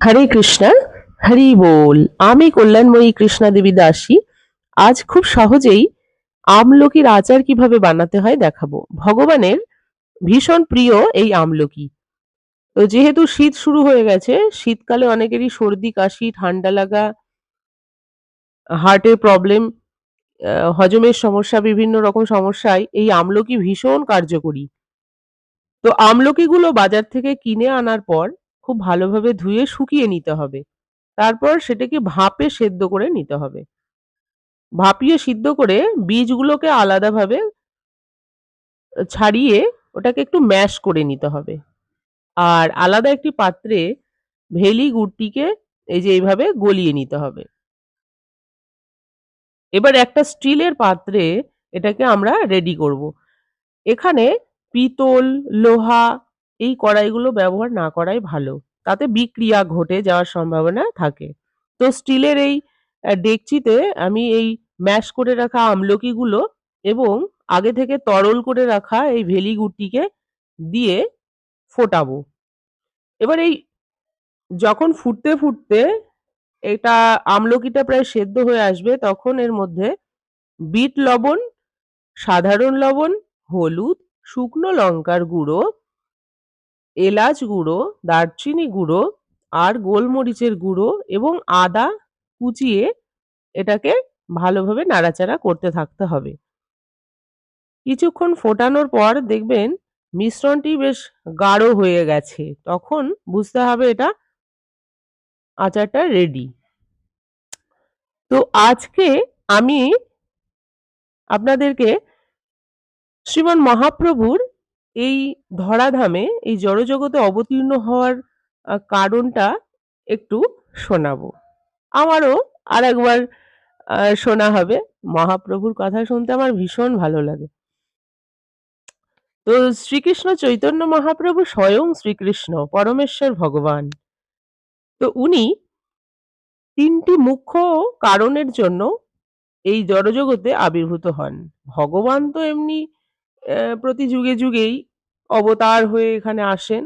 হরে কৃষ্ণ, হরি বল। আমি কল্যাণময়ী কৃষ্ণা দেবী দাসী। আজ খুব সহজেই আমলকির আচার কীভাবে বানাতে হয় দেখাবো। ভগবানের ভীষণ প্রিয় এই আমলকি। তো যেহেতু শীত শুরু হয়ে গেছে, শীতকালে অনেকেরই সর্দি, কাশি, ঠান্ডা লাগা, হার্টের প্রবলেম হজমের সমস্যা, বিভিন্ন রকম সমস্যায় এই আমলকি ভীষণ কার্যকরী। তো আমলকিগুলো বাজার থেকে কিনে আনার পর খুব ভালোভাবে ধুয়ে শুকিয়ে নিতে হবে। তারপর সেটাকে ভাপে সেদ্ধ করে নিতে হবে। ভাপিয়ে সিদ্ধ করে বীজগুলোকে আলাদাভাবে ছাড়িয়ে ওটাকে একটু ম্যাশ করে নিতে হবে। আর আলাদা একটি পাত্রে ভেলি গুড়টিকে এই যে এইভাবে গলিয়ে নিতে হবে। এবার একটা স্টিলের পাত্রে এটাকে আমরা রেডি করব। এখানে পিতল, লোহা এই কড়াইগুলো ব্যবহার না করাই ভালো। তাতে বিক্রিয়া ঘটে যাওয়ার সম্ভাবনা থাকে। তো স্টিলের এই ডেকচিতে আমি এই ম্যাশ করে রাখা আমলকিগুলো এবং আগে থেকে তরল করে রাখা এই ভেলি গুড়টিকে দিয়ে ফোটাবো। এবার এই যখন ফুটতে ফুটতে এটা আমলকিটা প্রায় সেদ্ধ হয়ে আসবে তখন এর মধ্যে বিট লবণ, সাধারণ লবণ, হলুদ, শুকনো লঙ্কার গুঁড়ো এলাচ গুঁড়ো, দারচিনি গুঁড়ো আর গোলমরিচের গুঁড়ো এবং আদা কুচিয়ে এটাকে ভালোভাবে নাড়াচাড়া করতে থাকতে হবে। কিছুক্ষণ ফোটানোর পর দেখবেন মিশ্রণটি বেশ গাঢ় হয়ে গেছে। তখন বুঝতে হবে এটা আচারটা রেডি তো আজকে আমি আপনাদেরকে শ্রীমান মহাপ্রভুর এই ধরাধামে এই জড়জগতে অবতীর্ণ হওয়ার কারণটা একটু শোনাবো। আমারও আর একবার শোনা হবে। মহাপ্রভুর কথা শুনতে আমার ভীষণ ভালো লাগে। তো শ্রীকৃষ্ণ চৈতন্য মহাপ্রভু স্বয়ং শ্রীকৃষ্ণ, পরমেশ্বর ভগবান। তো উনি তিনটি মুখ্য কারণের জন্য এই জড়জগতে আবির্ভূত হন। ভগবান তো এমনি প্রতি যুগে যুগেই অবতার হয়ে এখানে আসেন।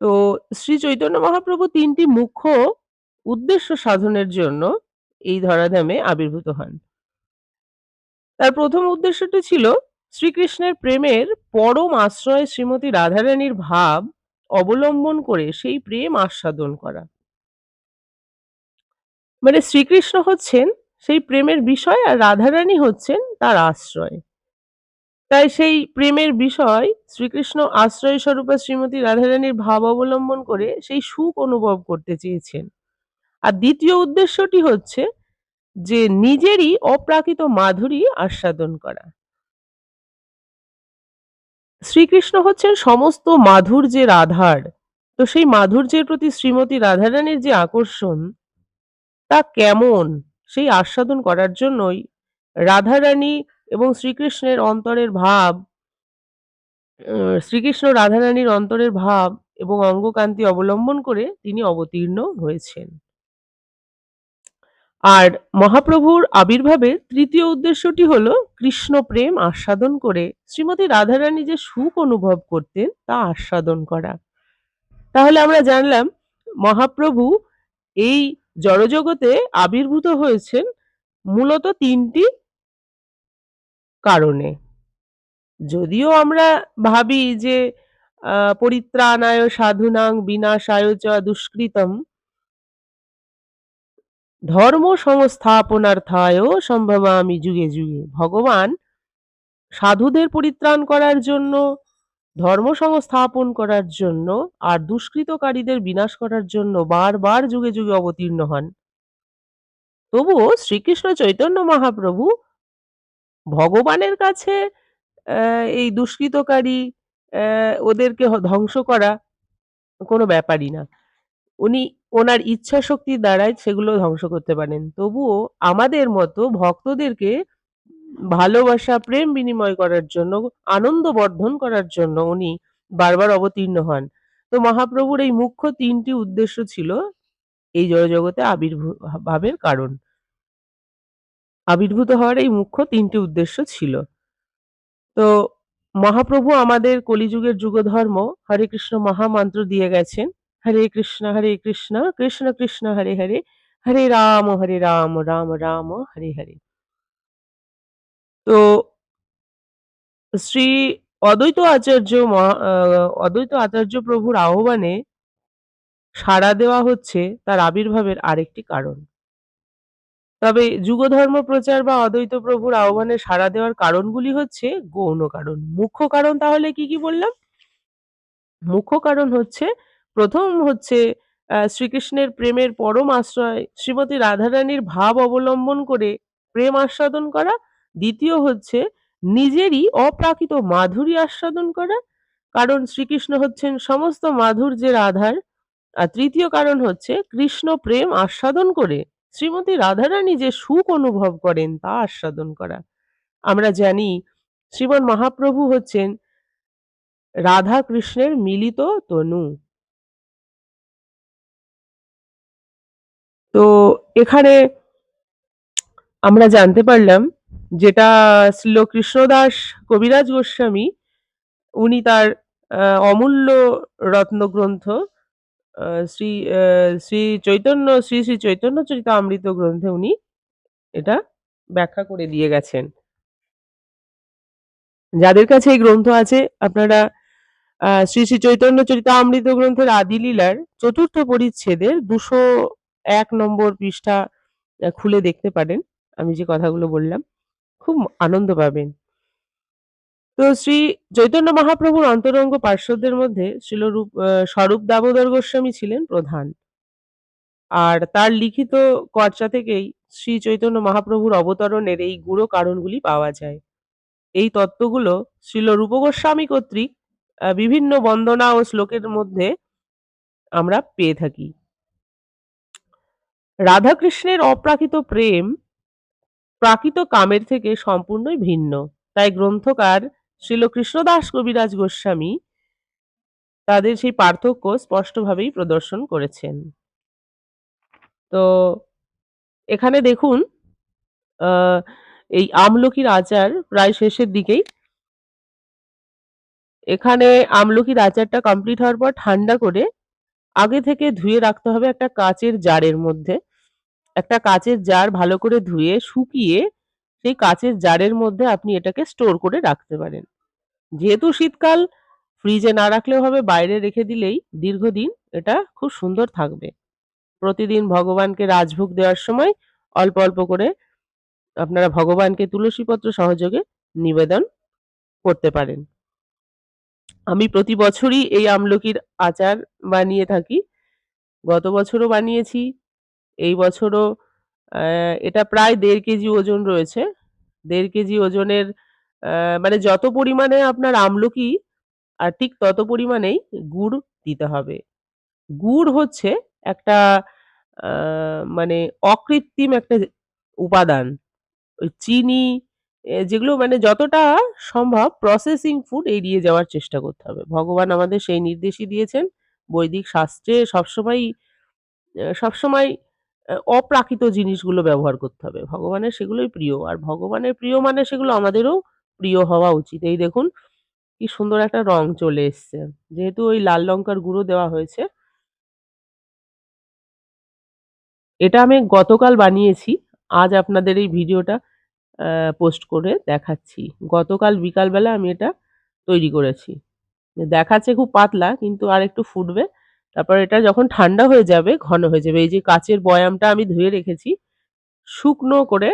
তো শ্রী চৈতন্য মহাপ্রভু তিনটি মুখ্য উদ্দেশ্য সাধনের জন্য এই ধরাধামে আবির্ভূত হন। তার প্রথম উদ্দেশ্যটি ছিল শ্রীকৃষ্ণের প্রেমের পরম আশ্রয় শ্রীমতী রাধারানীর ভাব অবলম্বন করে সেই প্রেম আস্বাদন করা। মানে শ্রীকৃষ্ণ হচ্ছেন সেই প্রেমের বিষয় আর রাধারানী হচ্ছেন তার আশ্রয়। তাই সেই প্রেমের বিষয় শ্রীকৃষ্ণ আশ্রয় স্বরূপা শ্রীমতী রাধারানীর ভাব অবলম্বন করে সেই সুখ অনুভব করতে চেয়েছেন। আর দ্বিতীয় উদ্দেশ্যটি হচ্ছে যে নিজেরই অপ্রাকৃত মাধুরী আস্বাদন করা। শ্রীকৃষ্ণ হচ্ছেন সমস্ত মাধুর্যের আধার। তো সেই মাধুর্যের প্রতি শ্রীমতী রাধারানীর যে আকর্ষণ, তা কেমন? সেই আস্বাদন করার জন্যই রাধারানী এবং শ্রীকৃষ্ণের অন্তরের ভাব শ্রীকৃষ্ণ রাধারানীর অন্তরের ভাব এবং অঙ্গকান্তি অবলম্বন করে তিনি অবতীর্ণ হয়েছেন। আর মহাপ্রভুর আবির্ভাবের তৃতীয় উদ্দেশ্যটি হল কৃষ্ণ প্রেম আস্বাদন করে শ্রীমতী রাধারানী যে সুখ অনুভব করতেন তা আস্বাদন করা। তাহলে আমরা জানলাম মহাপ্রভু এই জড়জগতে আবির্ভূত হয়েছেন মূলত তিনটি কারণে। যদিও আমরা ভাবি যে পরিত্রাণায়, সাধুনাং বিনাশায় চ দুষ্কৃতম, ধর্ম সংস্থাপনার্থায় সম্ভবামি যুগে যুগে। ভগবান সাধুদের পরিত্রাণ করার জন্য, ধর্ম সংস্থাপন করার জন্য আর দুষ্কৃতকারীদের বিনাশ করার জন্য বারবার যুগে যুগে অবতীর্ণ হন। তবুও শ্রীকৃষ্ণ চৈতন্য মহাপ্রভু ভগবানের কাছে এই দুষ্কৃতকারী ওদেরকে ধ্বংস করা কোনো ব্যাপারই না। উনি ওনার ইচ্ছা শক্তির দ্বারাই সেগুলো ধ্বংস করতে পারেন। তবুও আমাদের মতো ভক্তদেরকে ভালোবাসা, প্রেম বিনিময় করার জন্য, আনন্দ বর্ধন করার জন্য উনি বারবার অবতীর্ণ হন। তো মহাপ্রভুর এই মুখ্য তিনটি উদ্দেশ্য ছিল এই জয়জগতে আবির্ভাবের কারণ। আবির্ভূত হওয়ার এই মুখ্য তিনটি উদ্দেশ্য ছিল। তো মহাপ্রভু আমাদের কলিযুগের যুগধর্ম, হরে কৃষ্ণ মহামন্ত্র দিয়ে গেছেন। হরে কৃষ্ণ হরে কৃষ্ণ কৃষ্ণ কৃষ্ণ, হরে হরে হরে রাম হরে রাম রাম রাম, হরে হরে। তো শ্রী অদ্বৈত আচার্য অদ্বৈত আচার্য প্রভুর আহ্বানে সাড়া দেওয়া হচ্ছে তার আবির্ভাবের আরেকটি কারণ। তবে যুগধর্ম প্রচার বা অদ্বৈত প্রভুর আহ্বানে সাড়া দেওয়ার কারণগুলি হচ্ছে গৌণ কারণ। মুখ্য কারণ তাহলে কি, কি বললাম? মুখ্য কারণ হচ্ছে প্রথম হচ্ছে শ্রীকৃষ্ণের প্রেমের পরম আশ্রয় শ্রীমতী রাধারানীর ভাব অবলম্বন করে প্রেম আস্বাদন করা। দ্বিতীয় হচ্ছে নিজেরই অপ্রাকৃত মাধুরী আস্বাদন করা। কারণ শ্রীকৃষ্ণ হচ্ছেন সমস্ত মাধুর্যের আধার। আর তৃতীয় কারণ হচ্ছে কৃষ্ণ প্রেম আস্বাদন করে শ্রীমতী রাধারানী যে সুখ অনুভব করেন, তা আস্বাদন করা। আমরা জানি শ্রীমন মহাপ্রভু হচ্ছেন রাধা কৃষ্ণের মিলিত তনু। তো এখানে আমরা জানতে পারলাম যেটা শ্রীল কৃষ্ণদাস কবিরাজ গোস্বামী, উনি তার অমূল্য রত্নগ্রন্থ আ শ্রী আ শ্রী চৈতন্য শ্রী, শ্রী চৈতন্য চরিতামৃত গ্রন্থে উনি এটা ব্যাখ্যা করে দিয়ে গেছেন। যাদের কাছে এই গ্রন্থ আছে আপনারা শ্রী, শ্রী চৈতন্য চরিতামৃত গ্রন্থের আদি লীলার ৪র্থ পরিচ্ছেদের ২০১ নম্বর পৃষ্ঠা খুলে দেখতে পারেন। আমি যে কথাগুলো বললাম। খুব আনন্দ পাবেন। তো শ্রী চৈতন্য মহাপ্রভুর অন্তরঙ্গ পার্শ্বদের মধ্যে শ্রীল রূপ স্বরূপ দামোদর গোস্বামী ছিলেন প্রধান। আর তার লিখিত চর্চা থেকেই শ্রী চৈতন্য মহাপ্রভুর অবতরণের এই গূঢ় কারণগুলি পাওয়া যায়। এই তত্ত্বগুলো শ্রীল রূপ গোস্বামী কর্তৃক বিভিন্ন বন্দনা ও শ্লোকের মধ্যে আমরা পেয়ে থাকি। রাধাকৃষ্ণের অপ্রাকৃত প্রেম প্রাকৃত কামের থেকে সম্পূর্ণই ভিন্ন। তাই গ্রন্থকার শ্রীল কৃষ্ণদাস কবিরাজ গোস্বামী তাদের সেই পার্থক্য স্পষ্টভাবেই প্রদর্শন করেছেন। তো এখানে দেখুন এই আমলকির আচার প্রায় শেষের দিকেই। এখানে আমলকির আচারটা কমপ্লিট হওয়ার পর ঠান্ডা করে আগে থেকে ধুয়ে রাখতে হবে একটা কাঁচের জারের মধ্যে। একটা কাচের জার ভালো করে ধুয়ে শুকিয়ে সেই কাঁচের জারের মধ্যে আপনি এটাকে স্টোর করে রাখতে পারেন। যেহেতু শীতকাল ফ্রিজে না রাখলেও হবে বাইরে রেখে দিলেই দীর্ঘদিন এটা খুব সুন্দর থাকবে। প্রতিদিন ভগবানকে রাজভোগ দেওয়ার সময় অল্প, অল্প করে আপনারা ভগবানকে তুলসীপত্র সহযোগে নিবেদন করতে পারেন। আমি প্রতি বছরই এই আমলকির আচার বানিয়ে থাকি। গত বছরও বানিয়েছি। এই বছরও এটা প্রায় দেড় কেজি ওজন রয়েছে। দেড় কেজি ওজনের মানে যত পরিমাণে আপনার আমলকি, আর ঠিক তত পরিমাণেই গুড় দিতে হবে। গুড় হচ্ছে একটা মানে অকৃত্রিম একটা উপাদান। ওই চিনি যেগুলো মানে যতটা সম্ভব প্রসেসিং ফুড এড়িয়ে যাওয়ার চেষ্টা করতে হবে। ভগবান আমাদের সেই নির্দেশই দিয়েছেন। বৈদিক শাস্ত্রে সবসময় সবসময় অপ্রাকৃত জিনিসগুলো ব্যবহার করতে হবে। ভগবানের সেগুলোই প্রিয়। আর ভগবানের প্রিয় মানে সেগুলো আমাদেরও প্রিয় হওয়া উচিত। এই দেখুন, কি সুন্দর একটা রং চলে এসছে। যেহেতু ওই লাল লঙ্কার গুঁড়ো দেওয়া হয়েছে। এটা আমি গতকাল বানিয়েছি। আজ আপনাদের এই ভিডিওটা পোস্ট করে দেখাচ্ছি। গতকাল বিকালবেলা আমি এটা তৈরি করেছি। দেখাচ্ছে খুব পাতলা, কিন্তু আর একটু ফুটবে। তারপর এটা যখন ঠান্ডা হয়ে যাবে, ঘন হয়ে যাবে। এই যে কাচের বয়ামটা আমি ধুয়ে রেখেছি। শুকনো করে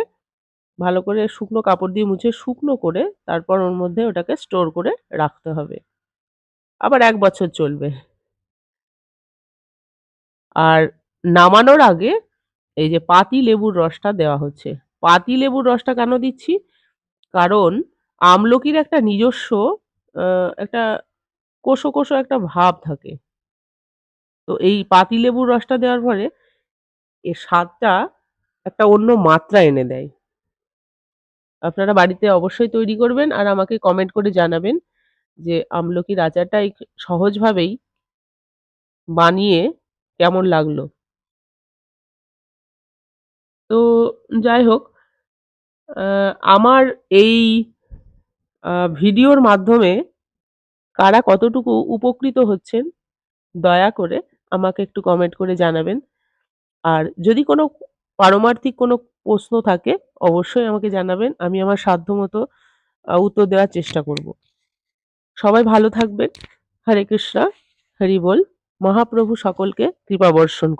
ভালো করে শুকনো কাপড় দিয়ে মুছে শুকনো করে তারপর ওর মধ্যে ওটাকে স্টোর করে রাখতে হবে। আবার এক বছর চলবে। আর নামানোর আগে এই যে পাতি লেবুর রসটা দেওয়া হচ্ছে। পাতি লেবুর রসটা কেন দিচ্ছি? কারণ আমলকির একটা নিজস্ব একটা কোষো, কোষো একটা ভাব থাকে। তো এই পাতিলেবুর রসটা দেওয়ার পরে এর স্বাদটা একটা অন্য মাত্রা এনে দেয়। আপনারা বাড়িতে অবশ্যই তৈরি করবেন আর আমাকে কমেন্ট করে জানাবেন যে আমলকির আচারটা সহজভাবেই বানিয়ে কেমন লাগল? তো যাই হোক আমার এই ভিডিওর মাধ্যমে কারা কতটুকু উপকৃত হচ্ছেন দয়া করে আমাকে একটু কমেন্ট করে জানাবেন। আর যদি কোনো পারমার্থিক কোনো প্রশ্ন থাকে, অবশ্যই আমাকে জানাবেন। আমি আমার সাধ্যমতো মতো উত্তর দেওয়ার চেষ্টা করব। সবাই ভালো থাকবেন। হরে কৃষ্ণা। হরি বল। মহাপ্রভু সকলকে কৃপা বর্ষণ করুন।